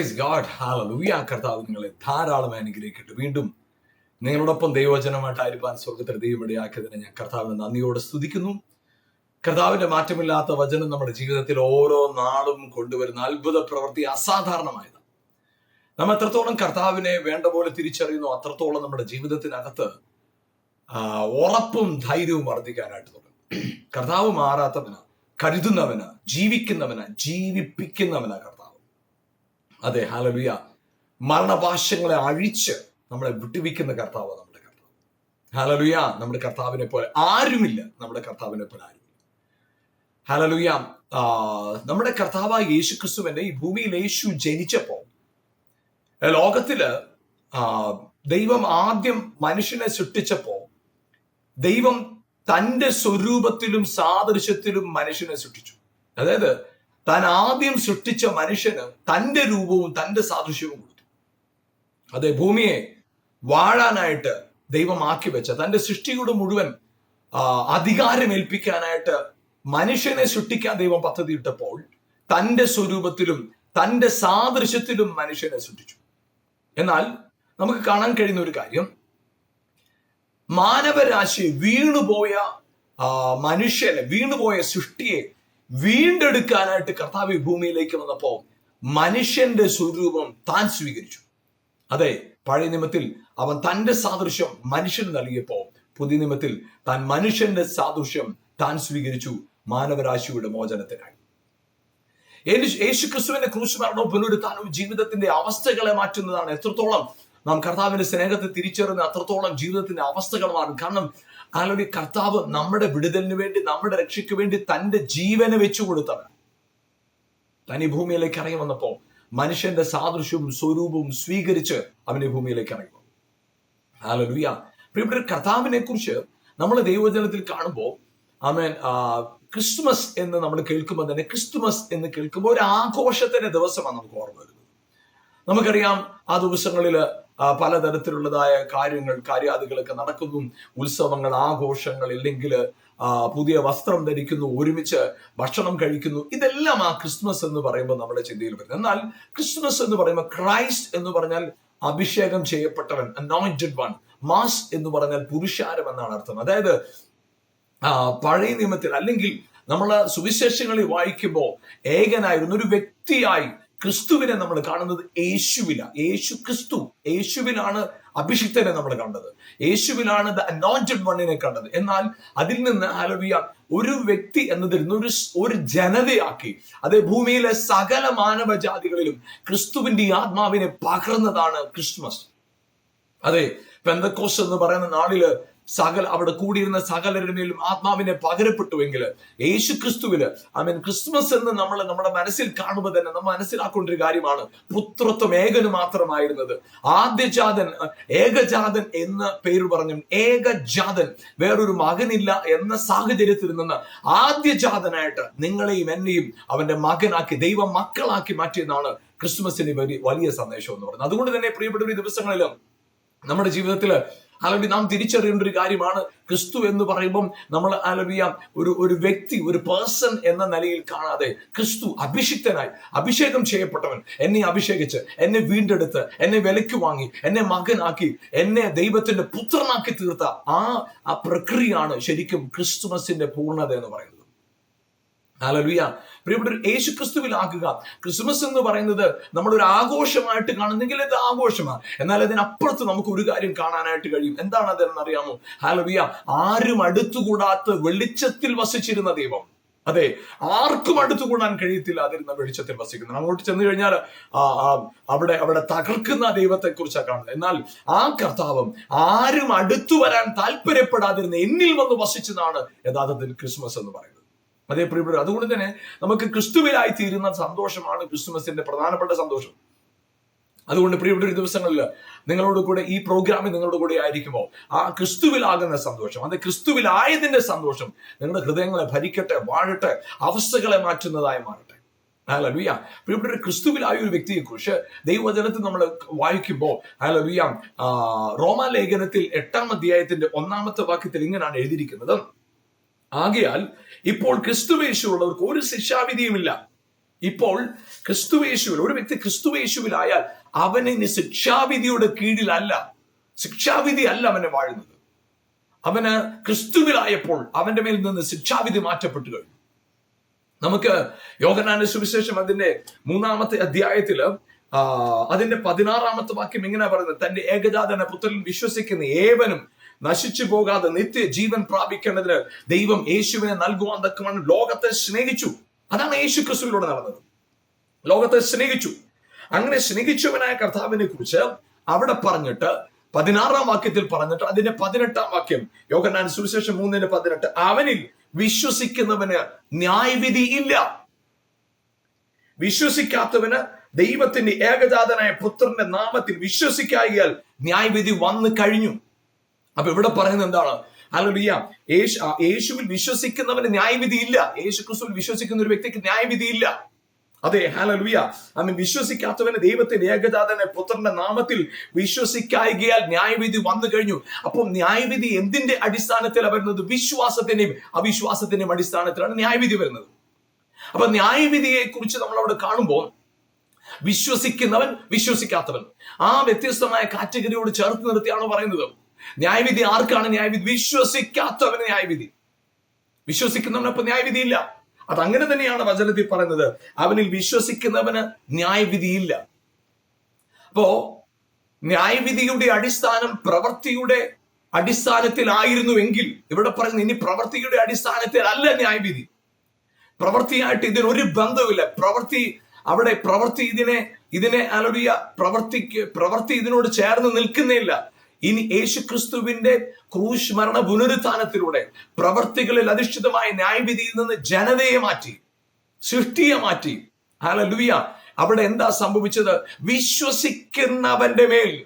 Praise God hallelujah കർത്താവ് നിങ്ങളെ ധാരാളം അനുഗ്രഹിക്കട്ടെ. വീണ്ടും നിങ്ങളോടൊപ്പം ദൈവവചനമായിട്ടായിരിക്കാൻ സ്വർഗത്തിൽ ദൈവമിടയാക്കിയതിനെ ഞാൻ കർത്താവിനെ നന്ദിയോടെ സ്തുതിക്കുന്നു. കർത്താവിന്റെ മാറ്റമില്ലാത്ത വചനം നമ്മുടെ ജീവിതത്തിൽ ഓരോ നാളും കൊണ്ടുവരുന്ന അത്ഭുത പ്രവൃത്തി അസാധാരണമായത്. നമ്മൾ എത്രത്തോളം കർത്താവിനെ വേണ്ട പോലെ തിരിച്ചറിയുന്നു അത്രത്തോളം നമ്മുടെ ജീവിതത്തിനകത്ത് ഉറപ്പും ധൈര്യവും വർദ്ധിക്കാനായിട്ട് തുടങ്ങും. കർത്താവ് മാറാത്തവന് കരുതുന്നവന് ജീവിക്കുന്നവന് ജീവിപ്പിക്കുന്നവനാ കർത്താവ്. അതെ ഹാലബിയ മരണപാശങ്ങളെ അഴിച്ച് നമ്മളെ വിട്ടുവിക്കുന്ന കർത്താവ് നമ്മുടെ കർത്താവ്. ഹാലലുയ നമ്മുടെ കർത്താവിനെ പോലെ ആരുമില്ല. നമ്മുടെ കർത്താവിനെ പോലെ ആരുമില്ല. ഹാലലുയ നമ്മുടെ കർത്താവായ യേശു ക്രിസ്തുവിന്റെ ഈ ഭൂമിയിൽ യേശു ജനിച്ചപ്പോ ലോകത്തിൽ ദൈവം ആദ്യം മനുഷ്യനെ സൃഷ്ടിച്ചപ്പോ ദൈവം തന്റെ സ്വരൂപത്തിലും സാദൃശ്യത്തിലും മനുഷ്യനെ സൃഷ്ടിച്ചു. അതായത് താൻ ആദ്യം സൃഷ്ടിച്ച മനുഷ്യന് തന്റെ രൂപവും തന്റെ സാദൃശ്യവും കൊടുത്തു. അതെ ഭൂമിയെ വാഴാനായിട്ട് ദൈവം ആക്കി വെച്ച തന്റെ സൃഷ്ടിയുടെ മുഴുവൻ അധികാരമേൽപ്പിക്കാനായിട്ട് മനുഷ്യനെ സൃഷ്ടിക്കാൻ ദൈവം പദ്ധതി ഇട്ടപ്പോൾ തന്റെ സ്വരൂപത്തിലും തന്റെ സാദൃശ്യത്തിലും മനുഷ്യനെ സൃഷ്ടിച്ചു. എന്നാൽ നമുക്ക് കാണാൻ കഴിയുന്ന ഒരു കാര്യം മാനവരാശി വീണുപോയ മനുഷ്യനെ വീണുപോയ സൃഷ്ടിയെ വീണ്ടെടുക്കാനായിട്ട് കർത്താവ് ഭൂമിയിലേക്ക് വന്നപ്പോ മനുഷ്യന്റെ സ്വരൂപം താൻ സ്വീകരിച്ചു. അതെ പഴയ നിയമത്തിൽ അവൻ തന്റെ സാദൃശ്യം മനുഷ്യന് നൽകിയപ്പോ പുതിയ നിയമത്തിൽ താൻ മനുഷ്യന്റെ സാദൃശ്യം താൻ സ്വീകരിച്ചു മാനവരാശിയുടെ മോചനത്തിനായി. യേശു- ക്രിസ്തുവിന്റെ ക്രൂശ് മരണവും പുനരുത്ഥാനവും ജീവിതത്തിന്റെ അവസ്ഥകളെ മാറ്റുന്നതാണ് എത്രത്തോളം നാം കർത്താവിന്റെ സ്നേഹത്തെ തിരിച്ചറിഞ്ഞ അത്രത്തോളം ജീവിതത്തിന്റെ അവസ്ഥകൾ മാറും കാരണം ആളുടെ കർത്താവ് നമ്മുടെ വിടുതലിന് വേണ്ടി നമ്മുടെ രക്ഷയ്ക്ക് വേണ്ടി തന്റെ ജീവനെ വെച്ചു കൊടുത്തവൻ. തനി ഭൂമിയിലേക്ക് ഇറങ്ങി വന്നപ്പോ മനുഷ്യന്റെ സാദൃശ്യവും സ്വരൂപവും സ്വീകരിച്ച് അവനെ ഭൂമിയിലേക്ക് ഇറങ്ങി വന്നു. ഹാലലുയ പ്രിയപ്പെട്ട കർത്താവിനെ കുറിച്ച് നമ്മൾ ദൈവജനത്തിൽ കാണുമ്പോൾ ആമേൻ ക്രിസ്മസ് എന്ന് നമ്മൾ കേൾക്കുമ്പോൾ തന്നെ ക്രിസ്തുമസ് എന്ന് കേൾക്കുമ്പോൾ ഒരു ആഘോഷത്തിന്റെ ദിവസമാണ് നമുക്ക് ഓർമ്മ നമുക്കറിയാം ആ ദിവസങ്ങളിൽ പലതരത്തിലുള്ളതായ കാര്യങ്ങൾ കാര്യാദികളൊക്കെ നടക്കുന്നു. ഉത്സവങ്ങൾ ആഘോഷങ്ങൾ ഇല്ലെങ്കിൽ പുതിയ വസ്ത്രം ധരിക്കുന്നു ഒരുമിച്ച് ഭക്ഷണം കഴിക്കുന്നു. ഇതെല്ലാം ആ ക്രിസ്മസ് എന്ന് പറയുമ്പോൾ നമ്മുടെ ചിന്തയിൽ വരുന്നത് എന്നാൽ ക്രിസ്മസ് എന്ന് പറയുമ്പോൾ ക്രൈസ്റ്റ് എന്ന് പറഞ്ഞാൽ അഭിഷേകം ചെയ്യപ്പെട്ടവൻ അനോയിന്റഡ് വൺ മാസ് എന്ന് പറഞ്ഞാൽ പുരുഷാരം എന്നാണ് അർത്ഥം. അതായത് പഴയ നിയമത്തിൽ അല്ലെങ്കിൽ നമ്മൾ സുവിശേഷങ്ങളിൽ വായിക്കുമ്പോൾ ഏകനായിരുന്നു ഒരു വ്യക്തിയായി ക്രിസ്തുവിനെ നമ്മൾ കാണുന്നത് യേശുവില. യേശു ക്രിസ്തു. യേശുവിലാണ് അഭിഷിക്തനെ നമ്മൾ കണ്ടത്. യേശുവിലാണ് ദ അനോയിന്റഡ് വണ്ണിനെ കണ്ടത്. എന്നാൽ അതിൽ നിന്ന് ഹലവിയ ഒരു വ്യക്തി എന്നതിൽ നിന്ന് ഒരു ഒരു ജനതയാക്കി. അത് ഭൂമിയിലെ സകല മാനവജാതികളിലും ക്രിസ്തുവിന്റെ ആത്മാവിനെ പകർന്നതാണ് ക്രിസ്മസ്. അതെ പെന്തക്കോസ് എന്ന് പറയുന്ന നാളിൽ സകല അവിടെ കൂടിയിരുന്ന സകലരുടെ മേലും ആത്മാവിനെ പകരപ്പെട്ടുവെങ്കിൽ യേശു ക്രിസ്തുവിൽ ഐ മീൻ ക്രിസ്മസ് എന്ന് നമ്മൾ നമ്മുടെ മനസ്സിൽ കാണുമ്പോൾ തന്നെ നമ്മൾ മനസ്സിലാക്കേണ്ട ഒരു കാര്യമാണ്. പുത്രത്വം ഏകന് മാത്രമായിരുന്നത്. ആദ്യജാതൻ ഏകജാതൻ എന്ന പേര് പറഞ്ഞു ഏകജാതൻ വേറൊരു മകനില്ല എന്ന സാഹചര്യത്തിൽ നിന്ന് ആദ്യജാതനായിട്ട് നിങ്ങളെയും എന്നെയും അവന്റെ മകനാക്കി ദൈവ മക്കളാക്കി മാറ്റിയെന്നാണ് ക്രിസ്മസിന്റെ വലിയ വലിയ സന്ദേശം എന്ന് പറയുന്നത്. അതുകൊണ്ട് തന്നെ പ്രിയപ്പെട്ട ഒരു ദിവസങ്ങളിലും നമ്മുടെ ജീവിതത്തിൽ അല്ലെങ്കിൽ നാം തിരിച്ചറിയേണ്ട ഒരു കാര്യമാണ് ക്രിസ്തു എന്ന് പറയുമ്പം നമ്മൾ അലബിയ ഒരു ഒരു വ്യക്തി ഒരു പേഴ്സൺ എന്ന നിലയിൽ കാണാതെ ക്രിസ്തു അഭിഷിക്തനായി അഭിഷേകം ചെയ്യപ്പെട്ടവൻ എന്നെ അഭിഷേകിച്ച് എന്നെ വീണ്ടെടുത്ത് എന്നെ വിലയ്ക്ക് വാങ്ങി എന്നെ മകനാക്കി എന്നെ ദൈവത്തിന്റെ പുത്രനാക്കി തീർത്ത ആ ആ പ്രക്രിയയാണ് ശരിക്കും ക്രിസ്തുമസിന്റെ പൂർണത എന്ന് പറയുന്നത്. ഹാലലുയ പ്രിയപ്പെട്ട യേശു ക്രിസ്തുവിലാക്കുക ക്രിസ്മസ് എന്ന് പറയുന്നത് നമ്മൾ ഒരു ആഘോഷമായിട്ട് കാണുന്നെങ്കിൽ ഇത് ആഘോഷമാണ്. എന്നാൽ അതിനപ്പുറത്ത് നമുക്ക് ഒരു കാര്യം കാണാനായിട്ട് കഴിയും. എന്താണ് അതെന്ന് അറിയാമോ? ഹാലലുയ ആരും അടുത്തുകൂടാത്ത വെളിച്ചത്തിൽ വസിച്ചിരുന്ന ദൈവം. അതെ ആർക്കും അടുത്തുകൂടാൻ കഴിയത്തില്ല അതിരുന്ന വെളിച്ചത്തിൽ വസിക്കുന്നത്. അങ്ങോട്ട് ചെന്ന് കഴിഞ്ഞാൽ അവിടെ അവിടെ തകർക്കുന്ന ദൈവത്തെ കുറിച്ചാണ് കാണുന്നത്. എന്നാൽ ആ കർത്താവും ആരും അടുത്തു വരാൻ താല്പര്യപ്പെടാതിരുന്ന എന്നിൽ വന്ന് വസിച്ചതാണ് യഥാർത്ഥത്തിൽ ക്രിസ്മസ് എന്ന് പറയുന്നത്. അതേ പ്രിയപ്പെട്ട അതുകൊണ്ട് തന്നെ നമുക്ക് ക്രിസ്തുവിലായി തീരുന്ന സന്തോഷമാണ് ക്രിസ്തുമസിന്റെ പ്രധാനപ്പെട്ട സന്തോഷം. അതുകൊണ്ട് പ്രിയപ്പെട്ട ഒരു ദിവസങ്ങളിൽ നിങ്ങളോട് കൂടെ ഈ പ്രോഗ്രാമിൽ നിങ്ങളുടെ കൂടെ ആയിരിക്കുമ്പോൾ ആ ക്രിസ്തുവിലാകുന്ന സന്തോഷം അത് ക്രിസ്തുവിലായതിന്റെ സന്തോഷം നിങ്ങളുടെ ഹൃദയങ്ങളെ ഭരിക്കട്ടെ വാഴട്ടെ അവസ്ഥകളെ മാറ്റുന്നതായി മാറട്ടെ. ഹല്ലേലൂയ. പ്രിയപ്പെട്ട ഒരു ക്രിസ്തുവിലായ ഒരു വ്യക്തിയെ കുറിച്ച് ദൈവവചനത്തിൽ നമ്മൾ വായിക്കുമ്പോൾ ഹല്ലേലൂയ ആ, റോമാലേഖനത്തിൽ എട്ടാം അധ്യായത്തിന്റെ ഒന്നാമത്തെ വാക്യത്തിൽ ഇങ്ങനെയാണ് എഴുതിയിരിക്കുന്നത്. ആകയാൽ ഇപ്പോൾ ക്രിസ്തുവേശുള്ളവർക്ക് ഒരു ശിക്ഷാവിധിയുമില്ല. ഇപ്പോൾ ക്രിസ്തുവേശുവിൽ ഒരു വ്യക്തി ക്രിസ്തുവേശുവിലായാൽ അവന് ഇനി ശിക്ഷാവിധിയുടെ കീഴിലല്ല. ശിക്ഷാവിധി അല്ല അവനെ വാഴുന്നത്. അവന് ക്രിസ്തുവിലായപ്പോൾ അവന്റെ മേൽ നിന്ന് ശിക്ഷാവിധി മാറ്റപ്പെട്ടു കഴിഞ്ഞു. നമുക്ക് യോഗനാന സുവിശേഷം അതിന്റെ മൂന്നാമത്തെ അധ്യായത്തിൽ അതിന്റെ പതിനാറാമത്തെ വാക്യം ഇങ്ങനെ പറയുന്നത് തന്റെ ഏകജാതന പുത്രൻ വിശ്വസിക്കുന്ന ഏവനും നശിച്ചു പോകാതെ നിത്യ ജീവൻ പ്രാപിക്കേണ്ടതിന് ദൈവം യേശുവിനെ നൽകുവാൻ തക്കവണ്ണം ലോകത്തെ സ്നേഹിച്ചു. അതാണ് യേശു ക്രിസ്തുവിലൂടെ നടന്നത്. ലോകത്തെ സ്നേഹിച്ചു. അങ്ങനെ സ്നേഹിച്ചവനായ കർത്താവിനെ കുറിച്ച് അവിടെ പറഞ്ഞിട്ട് പതിനാറാം വാക്യത്തിൽ പറഞ്ഞിട്ട് അതിന്റെ പതിനെട്ടാം വാക്യം യോഗനാൻ സുവിശേഷം മൂന്നിന്റെ പതിനെട്ട് അവനിൽ വിശ്വസിക്കുന്നവന് ന്യായവിധി ഇല്ല. വിശ്വസിക്കാത്തവന് ദൈവത്തിന്റെ ഏകജാതനായ പുത്രന്റെ നാമത്തിൽ വിശ്വസിക്കായിയാൽ ന്യായവിധി വന്നു കഴിഞ്ഞു. അപ്പൊ ഇവിടെ പറയുന്നത് എന്താണ്? അല്ലിയ യേശു യേശുവിൽ വിശ്വസിക്കുന്നവന് ന്യായവിധി ഇല്ല. യേശു ക്രിസ്തുവിൽ വിശ്വസിക്കുന്ന ഒരു വ്യക്തിക്ക് ന്യായവിധി ഇല്ല. അതെ ഹാലലുയ അമ്മ വിശ്വസിക്കാത്തവന് ദൈവത്തെ ഏകജാതനെ പുത്രന്റെ നാമത്തിൽ വിശ്വസിക്കായികയാൽ ന്യായവിധി വന്നു കഴിഞ്ഞു. അപ്പം ന്യായവിധി എന്തിന്റെ അടിസ്ഥാനത്തിലാണ് വരുന്നത്? വിശ്വാസത്തിന്റെയും അവിശ്വാസത്തിന്റെയും അടിസ്ഥാനത്തിലാണ് ന്യായവിധി വരുന്നത്. അപ്പൊ ന്യായവിധിയെ കുറിച്ച് നമ്മൾ അവിടെ കാണുമ്പോൾ വിശ്വസിക്കുന്നവൻ വിശ്വസിക്കാത്തവൻ. ആ വ്യത്യസ്തമായ കാറ്റഗറിയോട് ചേർത്ത് നിർത്തിയാണ് പറയുന്നത്? ന്യായവിധി ആർക്കാണ് ന്യായവിധി? വിശ്വസിക്കാത്തവന് ന്യായവിധി. വിശ്വസിക്കുന്നവനൊപ്പം ന്യായവിധി ഇല്ല അത് അങ്ങനെ തന്നെയാണ് വചനത്തിൽ പറയുന്നത്. അവനിൽ വിശ്വസിക്കുന്നവന് ന്യായവിധിയില്ല. അപ്പോ ന്യായവിധിയുടെ അടിസ്ഥാനം പ്രവൃത്തിയുടെ അടിസ്ഥാനത്തിലായിരുന്നുവെങ്കിൽ ഇവിടെ പറയുന്നത് ഇനി പ്രവൃത്തിയുടെ അടിസ്ഥാനത്തിൽ അല്ല ന്യായവിധി. പ്രവൃത്തിയായിട്ട് ഇതിന് ഒരു ബന്ധവുമില്ല. പ്രവൃത്തി അവിടെ പ്രവൃത്തി ഇതിനെ ഇതിനെ അലറിയ പ്രവർത്തിക്ക് പ്രവൃത്തി ഇതിനോട് ചേർന്ന് നിൽക്കുന്നില്ല ഇനി യേശുക്രിസ്തുവിന്റെ ക്രൂശ് മരണ പുനരുത്ഥാനത്തിലൂടെ പ്രവർത്തികളിൽ അധിഷ്ഠിതമായ ന്യായവിധിയിൽ നിന്ന് ജനതയെ മാറ്റി സൃഷ്ടിയെ മാറ്റി. ഹല്ലേലൂയ അവിടെ എന്താ സംഭവിച്ചത്? വിശ്വസിക്കുന്നവന്റെ മേൽ.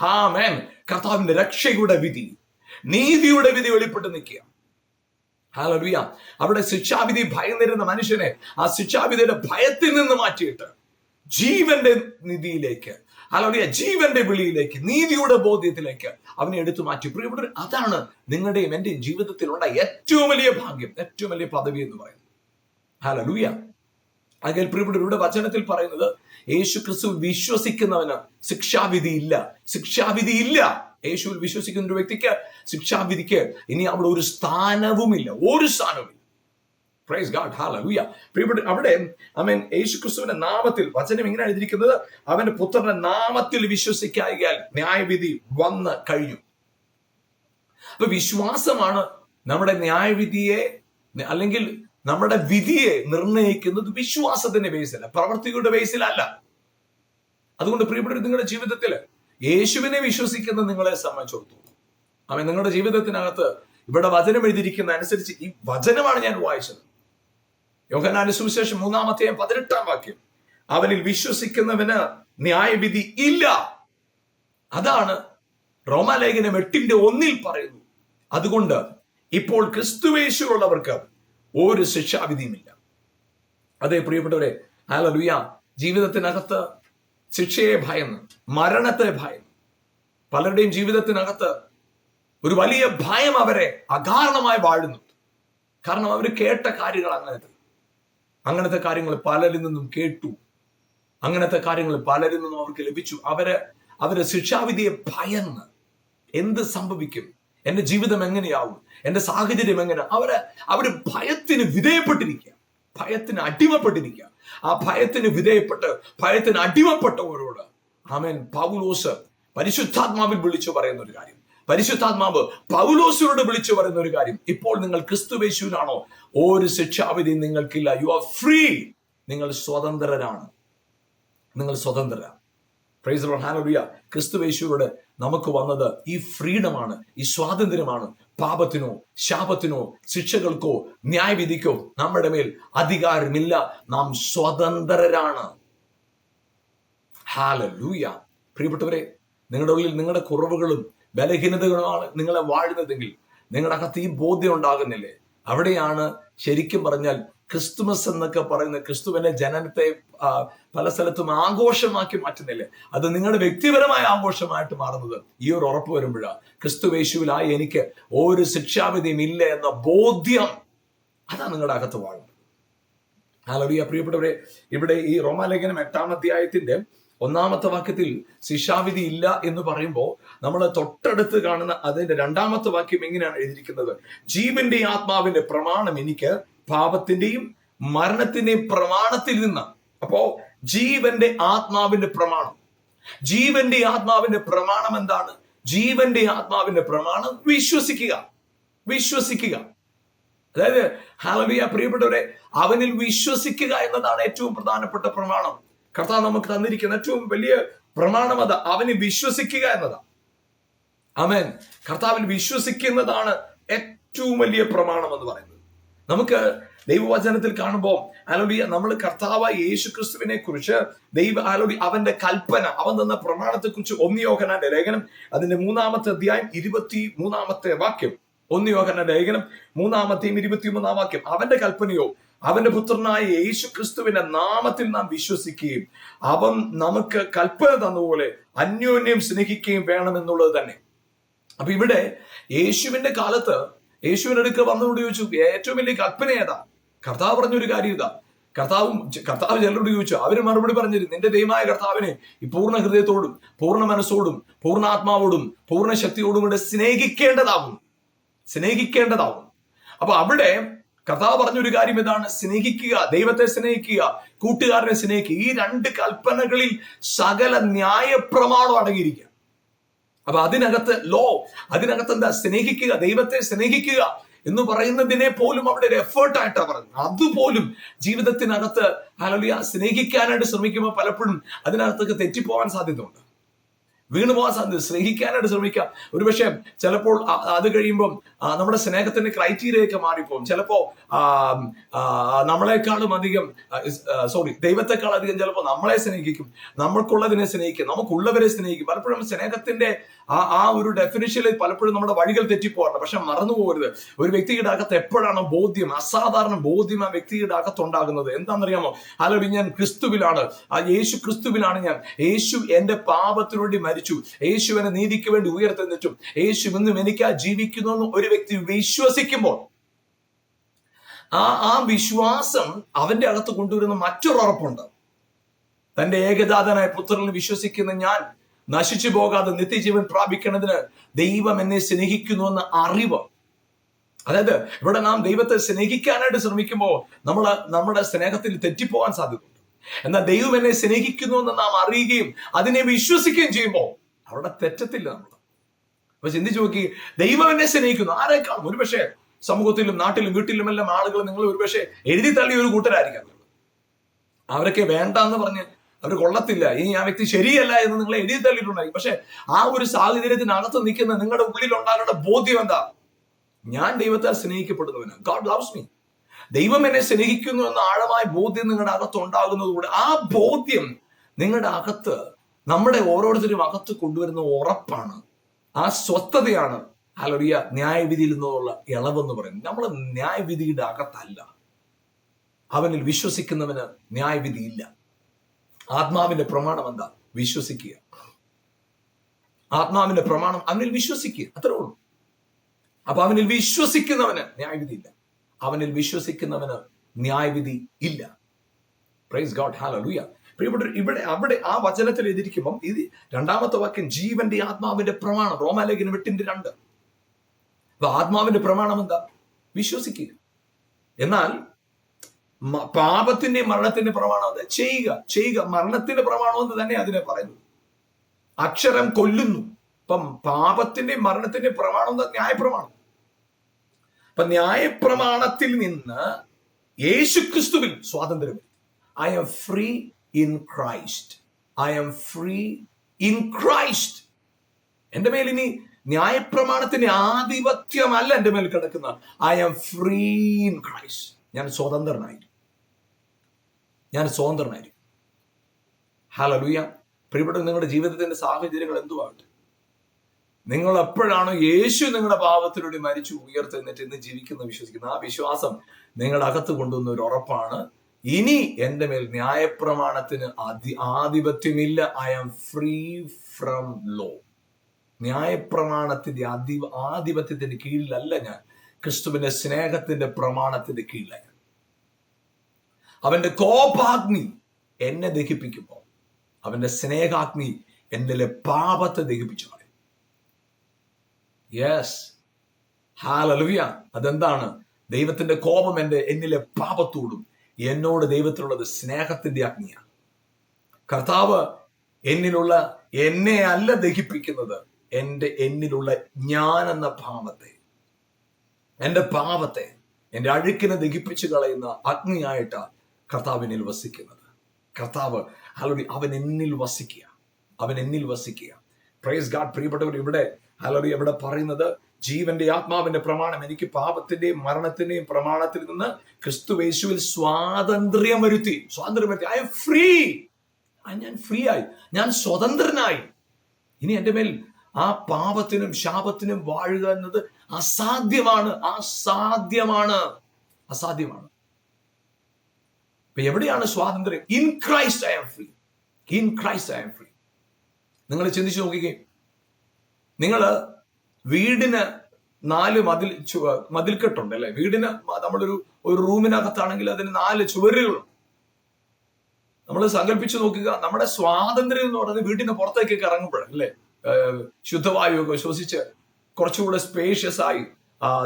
ഹാ മേൻ കർത്താവിന്റെ രക്ഷയുടെ വിധി. നീതിയുടെ വിധി വെളിപ്പെട്ട് നിൽക്കുക. ഹാലലുയ അവിടെ ശിക്ഷാവിധി ഭയന്നിരുന്ന മനുഷ്യനെ ആ ശിക്ഷാവിധിയുടെ ഭയത്തിൽ നിന്ന് മാറ്റിയിട്ട് ജീവന്റെ നിധിയിലേക്ക് ഹാലലുയ ജീവന്റെ വിളിയിലേക്ക് നീതിയുടെ ബോധ്യത്തിലേക്ക് അവനെ എടുത്തു മാറ്റി. പ്രിയപ്പെട്ടവർ അതാണ് നിങ്ങളുടെയും എന്റെയും ജീവിതത്തിലുള്ള ഏറ്റവും വലിയ ഭാഗ്യം ഏറ്റവും വലിയ പദവി എന്ന് പറയുന്നത്. ഹലോ ലൂയ അതിൽ പ്രിയപ്പെട്ടവർ ഇവിടെ വചനത്തിൽ പറയുന്നത് യേശു ക്രിസ്തു വിശ്വസിക്കുന്നവന് ശിക്ഷാവിധി ഇല്ല. ശിക്ഷാവിധി ഇല്ല. യേശുവിൽ വിശ്വസിക്കുന്ന ഒരു വ്യക്തിക്ക് ശിക്ഷാവിധിക്ക് ഇനി അവിടെ ഒരു സ്ഥാനവുമില്ല ഒരു സ്ഥാനവുമില്ല. പ്രൈസ് ഗാഡ് ഹാലൂയ പ്രിയപ്പെട്ട അവിടെ അമൻ യേശു ക്രിസ്തുവിന്റെ നാമത്തിൽ വചനം ഇങ്ങനെ എഴുതിയിരിക്കുന്നത്? അവന്റെ പുത്രന്റെ നാമത്തിൽ വിശ്വസിക്കായാൽ ന്യായവിധി വന്ന് കഴിഞ്ഞു. അപ്പൊ വിശ്വാസമാണ് നമ്മുടെ ന്യായവിധിയെ അല്ലെങ്കിൽ നമ്മുടെ വിധിയെ നിർണയിക്കുന്നത് വിശ്വാസത്തിന്റെ ബേസിലല്ല പ്രവർത്തികളുടെ ബേസിലല്ല അതുകൊണ്ട് പ്രിയപ്പെട്ടവർ നിങ്ങളുടെ ജീവിതത്തിൽ യേശുവിനെ വിശ്വസിക്കുന്ന നിങ്ങളെ സംബന്ധിച്ചിടത്തോളം. അവൻ നിങ്ങളുടെ ജീവിതത്തിനകത്ത് ഇവിടെ വചനം എഴുതിയിരിക്കുന്ന അനുസരിച്ച് ഈ വചനമാണ് ഞാൻ വായിച്ചത്. യോഹനാന്റെ സുവിശേഷം മൂന്നാമത്തെ പതിനെട്ടാം വാക്യം. അവനിൽ വിശ്വസിക്കുന്നവന് ന്യായവിധി ഇല്ല. അതാണ് റോമാലേഖനം എട്ടിന്റെ ഒന്നിൽ പറയുന്നു. അതുകൊണ്ട് ഇപ്പോൾ ക്രിസ്തുവേശുള്ളവർക്ക് ഒരു ശിക്ഷാവിധിയുമില്ല. അതെ പ്രിയപ്പെട്ടവരെ ഹാലലുയ ജീവിതത്തിനകത്ത് ശിക്ഷയെ ഭയന്ന് മരണത്തെ ഭയം പലരുടെയും ജീവിതത്തിനകത്ത് ഒരു വലിയ ഭയം അവരെ അകാരണമായി വാഴുന്നു കാരണം അവർ കേട്ട കാര്യങ്ങൾ അങ്ങനത്തെ അങ്ങനത്തെ കാര്യങ്ങൾ പലരിൽ നിന്നും കേട്ടു. അങ്ങനത്തെ കാര്യങ്ങൾ പലരിൽ നിന്നും അവർക്ക് ലഭിച്ചു. അവരെ അവരെ ശിക്ഷാവിധിയെ ഭയന്ന് എന്ത് സംഭവിക്കും? എന്റെ ജീവിതം എങ്ങനെയാവും? എന്റെ സാഹചര്യം എങ്ങനെ? അവരെ അവർ ഭയത്തിന് വിധേയപ്പെട്ടിരിക്കുക. ഭയത്തിന് അടിമപ്പെട്ടിരിക്കുക. ആ ഭയത്തിന് വിധേയപ്പെട്ട് ഭയത്തിന് അടിമപ്പെട്ടവരോട് ആമേൻ. പൗലോസ് പരിശുദ്ധാത്മാവിൽ വിളിച്ചു പറയുന്ന ഒരു കാര്യം. പരിശുദ്ധാത്മാവ് പൗലോസിനോട് വിളിച്ചു പറയുന്ന ഒരു കാര്യം. ഇപ്പോൾ നിങ്ങൾ ക്രിസ്തുവേശുവിനാണോ ഒരു ശിക്ഷാവിധി നിങ്ങൾക്കില്ല. യു ആർ ഫ്രീ നിങ്ങൾ സ്വതന്ത്രരാണ്. നിങ്ങൾ സ്വതന്ത്രരാണ്. പ്രൈസ് ഹാലറിയ ക്രിസ്തുവേശുവിടെ നമുക്ക് വന്നത് ഈ ഫ്രീഡമാണ് ഈ സ്വാതന്ത്ര്യമാണ്. പാപത്തിനോ ശാപത്തിനോ ശിക്ഷകൾക്കോ ന്യായവിധിക്കോ നമ്മുടെ മേൽ അധികാരമില്ല. നാം സ്വതന്ത്രരാണ്. ഹാലലൂയ പ്രിയപ്പെട്ടവരെ നിങ്ങളുടെ ഉള്ളിൽ നിങ്ങളുടെ കുറവുകളും ബലഹീനതകളുമാണ് നിങ്ങളെ വാഴുന്നതെങ്കിൽ നിങ്ങളുടെ അകത്ത് ഈ ബോധ്യം ഉണ്ടാകുന്നില്ലേ? അവിടെയാണ് ശരിക്കും പറഞ്ഞാൽ ക്രിസ്തുമസ് എന്നൊക്കെ പറയുന്ന ക്രിസ്തുവിന്റെ ജനനത്തെ പല സ്ഥലത്തും ആഘോഷമാക്കി മാറ്റുന്നില്ലേ? അത് നിങ്ങളുടെ വ്യക്തിപരമായ ആഘോഷമായിട്ട് മാറുന്നത് ഈ ഒരു ഉറപ്പ് വരുമ്പോഴാണ് ക്രിസ്തുവേശുവിലായി എനിക്ക് ഒരു ശിക്ഷാവിധിയും ഇല്ല എന്ന ബോധ്യം അതാണ് നിങ്ങളുടെ അകത്ത് വാഴുന്നത്. ഹാലറിയ പ്രിയപ്പെട്ടവരെ ഇവിടെ ഈ റോമാലേഖനം എട്ടാം അധ്യായത്തിന്റെ ഒന്നാമത്തെ വാക്യത്തിൽ ശിക്ഷാവിധി ഇല്ല എന്ന് പറയുമ്പോൾ നമ്മൾ തൊട്ടടുത്ത് കാണുന്ന അതിന്റെ രണ്ടാമത്തെ വാക്യം എങ്ങനെയാണ് എഴുതിയിരിക്കുന്നത്? ജീവന്റെ ആത്മാവിന്റെ പ്രമാണം എനിക്ക് പാപത്തിന്റെയും മരണത്തിന്റെയും പ്രമാണത്തിൽ നിന്ന് അപ്പോ ജീവന്റെ ആത്മാവിന്റെ പ്രമാണം. ജീവന്റെ ആത്മാവിന്റെ പ്രമാണം എന്താണ്? ജീവന്റെ ആത്മാവിന്റെ പ്രമാണം വിശ്വസിക്കുക. വിശ്വസിക്കുക. അതായത് ഹാലവിയ പ്രിയപ്പെട്ടവരെ അവനിൽ വിശ്വസിക്കുക എന്നതാണ് ഏറ്റവും പ്രധാനപ്പെട്ട പ്രമാണം. കർത്താവ് നമുക്ക് തന്നിരിക്കുന്ന ഏറ്റവും വലിയ പ്രമാണം അത്. അവന് വിശ്വസിക്കുക എന്നതാണ്. അമേൻ കർത്താവിൽ വിശ്വസിക്കുന്നതാണ് ഏറ്റവും വലിയ പ്രമാണം എന്ന് പറയുന്നത്. നമുക്ക് ദൈവവചനത്തിൽ കാണുമ്പോൾ ആലോലിയ നമ്മൾ കർത്താവ് യേശു ക്രിസ്തുവിനെ കുറിച്ച് ദൈവ അലോബി അവന്റെ കൽപ്പന അവൻ തന്ന പ്രമാണത്തെ കുറിച്ച് ഒന്നിയോഹനാന്റെ ലേഖനം അതിന്റെ മൂന്നാമത്തെ അധ്യായം ഇരുപത്തി മൂന്നാമത്തെ വാക്യം ഒന്നിയോഹനാന്റെ ലേഖനം മൂന്നാമത്തെയും ഇരുപത്തിമൂന്നാം വാക്യം. അവന്റെ കൽപ്പനയോ അവന്റെ പുത്രനായ യേശു ക്രിസ്തുവിന്റെ നാമത്തിൽ നാം വിശ്വസിക്കുകയും അവൻ നമുക്ക് കൽപ്പന തന്നപോലെ അന്യോന്യം സ്നേഹിക്കുകയും വേണമെന്നുള്ളത് തന്നെ. അപ്പൊ ഇവിടെ യേശുവിന്റെ കാലത്ത് യേശുവിന്റെ അടുക്ക വന്നുകൊണ്ട് ചോദിച്ചു ഏറ്റവും വലിയ കൽപ്പന ഏതാ? കർത്താവ് പറഞ്ഞൊരു കാര്യം ഇതാ. കർത്താവും കർത്താവ് ചിലരോട് ചോദിച്ചു അവർ മറുപടി പറഞ്ഞിരുന്നു നിന്റെ ദൈവമായ കർത്താവിനെ ഈ പൂർണ ഹൃദയത്തോടും പൂർണ മനസ്സോടും പൂർണ ആത്മാവോടും പൂർണ ശക്തിയോടും കൂടെ സ്നേഹിക്കേണ്ടതാവും. സ്നേഹിക്കേണ്ടതാവും. അപ്പൊ അവിടെ കർത്താവ് പറഞ്ഞൊരു കാര്യം ഇതാണ്. സ്നേഹിക്കുക ദൈവത്തെ സ്നേഹിക്കുക കൂട്ടുകാരനെ സ്നേഹിക്കുക. ഈ രണ്ട് കൽപ്പനകളിൽ സകല ന്യായ പ്രമാണം അടങ്ങിയിരിക്കുക. അപ്പൊ അതിനകത്ത് ലോ അതിനകത്ത് എന്താ? സ്നേഹിക്കുക ദൈവത്തെ സ്നേഹിക്കുക എന്ന് പറയുന്നതിനെ പോലും അവിടെ ഒരു എഫേർട്ടായിട്ടാണ് പറഞ്ഞത് അതുപോലും ജീവിതത്തിനകത്ത് അലലിയ സ്നേഹിക്കാനായിട്ട് ശ്രമിക്കുമ്പോൾ പലപ്പോഴും അതിനകത്തൊക്കെ തെറ്റിപ്പോവാൻ സാധ്യതയുണ്ട്. വീണു പോകാൻ സാധ്യത സ്നേഹിക്കാനായിട്ട് ശ്രമിക്കാം. ഒരുപക്ഷെ ചിലപ്പോൾ അത് കഴിയുമ്പം നമ്മുടെ സ്നേഹത്തിന്റെ ക്രൈറ്റീരിയ ഒക്കെ മാറിപ്പോകും. ചിലപ്പോ നമ്മളെക്കാളും അധികം സോറി ദൈവത്തെക്കാൾ അധികം ചിലപ്പോൾ നമ്മളെ സ്നേഹിക്കും. നമ്മൾക്കുള്ളതിനെ സ്നേഹിക്കും. നമുക്കുള്ളവരെ സ്നേഹിക്കും. പലപ്പോഴും സ്നേഹത്തിന്റെ ആ ആ ഒരു ഡെഫിനിഷനിൽ പലപ്പോഴും നമ്മുടെ വഴികൾ തെറ്റിപ്പോകാറുണ്ട്. പക്ഷെ മറന്നു പോകരുത്. ഒരു വ്യക്തിയുടെ അകത്ത് എപ്പോഴാണ് ബോധ്യം അസാധാരണ ബോധ്യം ആ വ്യക്തിയുടെ അകത്തുണ്ടാകുന്നത്? എന്താണെന്നറിയാമോ? അല്ലെങ്കിൽ ഞാൻ ക്രിസ്തുവിലാണ്. ആ യേശു ക്രിസ്തുവിലാണ് ഞാൻ. യേശു എന്റെ പാപത്തിനു വേണ്ടി മരിച്ചു. യേശു എന്നെ നീതിക്ക് വേണ്ടി ഉയർത്തെന്നിട്ടും യേശു ഇന്നും എനിക്കാ ജീവിക്കുന്നു എന്ന് ഒരു വ്യക്തി വിശ്വസിക്കുമ്പോൾ ആ ആ വിശ്വാസം അവന്റെ അകത്ത് കൊണ്ടുവരുന്ന മറ്റൊരു ഉറപ്പുണ്ട്. തന്റെ ഏകജാതനായ പുത്രനിൽ വിശ്വസിക്കുന്ന ഞാൻ നശിച്ചു പോകാതെ നിത്യജീവൻ പ്രാപിക്കുന്നതിന് ദൈവം എന്നെ സ്നേഹിക്കുന്നു എന്ന അറിവ്. അതായത് ഇവിടെ നാം ദൈവത്തെ സ്നേഹിക്കാനായിട്ട് ശ്രമിക്കുമ്പോൾ നമ്മൾ നമ്മുടെ സ്നേഹത്തിൽ തെറ്റിപ്പോകാൻ സാധ്യതയുണ്ട്. എന്നാൽ ദൈവം എന്നെ സ്നേഹിക്കുന്നു എന്ന് നാം അറിയുകയും അതിനെ വിശ്വസിക്കുകയും ചെയ്യുമ്പോൾ അവിടെ തെറ്റത്തില്ല നമ്മൾ അപ്പൊ ചിന്തിച്ചു നോക്കി ദൈവം എന്നെ സ്നേഹിക്കുന്നു. ആരെക്കാളും? ഒരുപക്ഷെ സമൂഹത്തിലും നാട്ടിലും വീട്ടിലും എല്ലാം ആളുകൾ നിങ്ങൾ ഒരുപക്ഷെ എഴുതി തള്ളിയ ഒരു കൂട്ടരായിരിക്കാം അവരൊക്കെ വേണ്ട എന്ന് പറഞ്ഞ് അവർ കൊള്ളത്തില്ല. ഇനി ആ വ്യക്തി ശരിയല്ല എന്ന് നിങ്ങൾ എഴുതി തള്ളിയിട്ടുണ്ടായി പക്ഷെ ആ ഒരു സാഹചര്യത്തിനകത്ത് നിൽക്കുന്ന നിങ്ങളുടെ ഉള്ളിൽ ഉണ്ടാകുന്ന ബോധ്യം എന്താ? ഞാൻ ദൈവത്താൽ സ്നേഹിക്കപ്പെടുന്നവന്. ഗോഡ് ലവ്സ് മീ ദൈവം എന്നെ സ്നേഹിക്കുന്നു എന്ന ആഴമായ ബോധ്യം നിങ്ങളുടെ അകത്ത് ഉണ്ടാകുന്നതുകൂടെ ആ ബോധ്യം നിങ്ങളുടെ അകത്ത് നമ്മുടെ ഓരോരുത്തരും അകത്ത് കൊണ്ടുവരുന്ന ഉറപ്പാണ്. ആ സ്വസ്ഥതയാണ് അലറിയ ന്യായവിധിയിൽ നിന്നുള്ള ഇളവെന്ന് പറയുന്നത്. നമ്മൾ ന്യായവിധിയുടെ അകത്തല്ല. അവനിൽ വിശ്വസിക്കുന്നവന് ന്യായവിധിയില്ല. ആത്മാവിന്റെ പ്രമാണം എന്താ? വിശ്വസിക്കുക. ആത്മാവിന്റെ പ്രമാണം അവനിൽ വിശ്വസിക്കുക. അത്രേ ഉള്ളൂ. അപ്പൊ അവനിൽ വിശ്വസിക്കുന്നവന് ന്യായവിധി ഇല്ല. അവനിൽ വിശ്വസിക്കുന്നവന് ന്യായവിധി ഇല്ല. പ്രൈസ് ഗോഡ് ഹാലൂയ പ്രിയപ്പെട്ട ഇവിടെ അവിടെ ആ വചനത്തിൽ എതിരിക്കുമ്പം ഇത് രണ്ടാമത്തെ വാക്യം ജീവന്റെ ആത്മാവിന്റെ പ്രമാണം റോമാലേഖന വെട്ടിന്റെ രണ്ട്. ആത്മാവിന്റെ പ്രമാണം എന്താ? വിശ്വസിക്കുക. എന്നാൽ പാപത്തിന്റെ മരണത്തിന്റെ പ്രമാണം എന്താ? ചെയ്യുക ചെയ്യുക. മരണത്തിന്റെ പ്രമാണം എന്ന് തന്നെ അതിനെ പറയുന്നു. അക്ഷരം കൊല്ലുന്നു. ഇപ്പം പാപത്തിന്റെ മരണത്തിന്റെ പ്രമാണം എന്താ? ന്യായപ്രമാണം. അപ്പൊ ന്യായപ്രമാണത്തിൽ നിന്ന് യേശുക്രിസ്തുവിൽ സ്വാതന്ത്ര്യം I am free in Christ I am free in Christ എന്റെ മേൽ ഇനി ന്യായപ്രമാണത്തിന്റെ ആധിപത്യമല്ല എന്റെ മേൽ കിടക്കുന്ന I am free in Christ ഞാൻ സ്വതന്ത്രനായിരിക്കും ഞാൻ സ്വതന്ത്രനായിരിക്കും. ലൂയ പ്രിയപ്പെട്ട നിങ്ങളുടെ ജീവിതത്തിന്റെ സാഹചര്യങ്ങൾ എന്തുവാകട്ടെ? നിങ്ങൾ എപ്പോഴാണോ യേശു നിങ്ങളുടെ പാപത്തിലൂടെ മരിച്ചു ഉയർത്തെന്നിട്ട് ഇന്ന് ജീവിക്കുന്ന വിശ്വസിക്കുന്ന. ആ വിശ്വാസം നിങ്ങളുടെ അകത്ത് കൊണ്ടുവന്ന ഒരു ഉറപ്പാണ്. ഇനി എന്റെ മേൽ ന്യായപ്രമാണത്തിന് അധി ആധിപത്യമില്ല. I am free from law ന്യായപ്രമാണത്തിന്റെ അധി ആധിപത്യത്തിന്റെ കീഴിലല്ല ഞാൻ. ക്രിസ്തുവിന്റെ സ്നേഹത്തിന്റെ പ്രമാണത്തിന്റെ കീഴിലാണ്. അവന്റെ കോപാഗ്നി എന്നെ ദഹിപ്പിക്കുമ്പോൾ അവന്റെ സ്നേഹാഗ്നി എന്നിലെ പാപത്തെ ദഹിപ്പിച്ചു കളയും? യെസ് ഹാലലുവിയ അതെന്താണ്? ദൈവത്തിന്റെ കോപം എന്റെ എന്നിലെ പാപത്തോടും എന്നോട് ദൈവത്തിലുള്ളത് സ്നേഹത്തിന്റെ അഗ്നിയാണ്. കർത്താവ് എന്നിലുള്ള എന്നെ അല്ല ദഹിപ്പിക്കുന്നത് എന്റെ എന്നിലുള്ള ഞാൻ എന്ന ഭാവത്തെ എന്റെ പാപത്തെ എന്റെ അഴുക്കിനെ ദഹിപ്പിച്ചു കളയുന്ന അഗ്നിയായിട്ട് കർത്താവ് എന്നിൽ വസിക്കുന്നത്. കർത്താവ് ഹലോടി അവൻ എന്നിൽ വസിക്കുക. അവൻ എന്നിൽ വസിക്കുക. പ്രൈസ് ഗാഡ് പ്രിയപ്പെട്ടവർ ഇവിടെ ഹലോറി ഇവിടെ പറയുന്നത് ജീവന്റെ ആത്മാവിന്റെ പ്രമാണം. എനിക്ക് പാപത്തിന്റെയും മരണത്തിന്റെയും പ്രമാണത്തിൽ നിന്ന് ക്രിസ്തു യേശുവിൽ സ്വാതന്ത്ര്യം വരുത്തി. സ്വാതന്ത്ര്യം വരുത്തി. ഐ എം ഫ്രീ ഞാൻ ഫ്രീ ആയി. ഞാൻ സ്വതന്ത്രനായി. ഇനി എന്റെ മേൽ ആ പാപത്തിനും ശാപത്തിനും വാഴുക എന്നത് അസാധ്യമാണ്. അസാധ്യമാണ്. അസാധ്യമാണ്. ഇപ്പൊ എവിടെയാണ് സ്വാതന്ത്ര്യം? In Christ I am free in Christ I am free നിങ്ങൾ ചിന്തിച്ചു നോക്കിക്കേ. നിങ്ങൾ വീടിന് നാല് മതിൽ മതിൽക്കെട്ടുണ്ട് അല്ലെ? വീടിന് നമ്മളൊരു ഒരു റൂമിനകത്താണെങ്കിൽ അതിന് നാല് ചുവരുകളുണ്ട്. നമ്മൾ സങ്കല്പിച്ചു നോക്കുക നമ്മുടെ സ്വാതന്ത്ര്യം എന്ന് പറയുന്നത് വീടിന് പുറത്തേക്കൊക്കെ ഇറങ്ങുമ്പോഴാണ് അല്ലേ? ശുദ്ധവായുവൊക്കെ ശ്വസിച്ച് കുറച്ചുകൂടെ സ്പേഷ്യസ് ആയി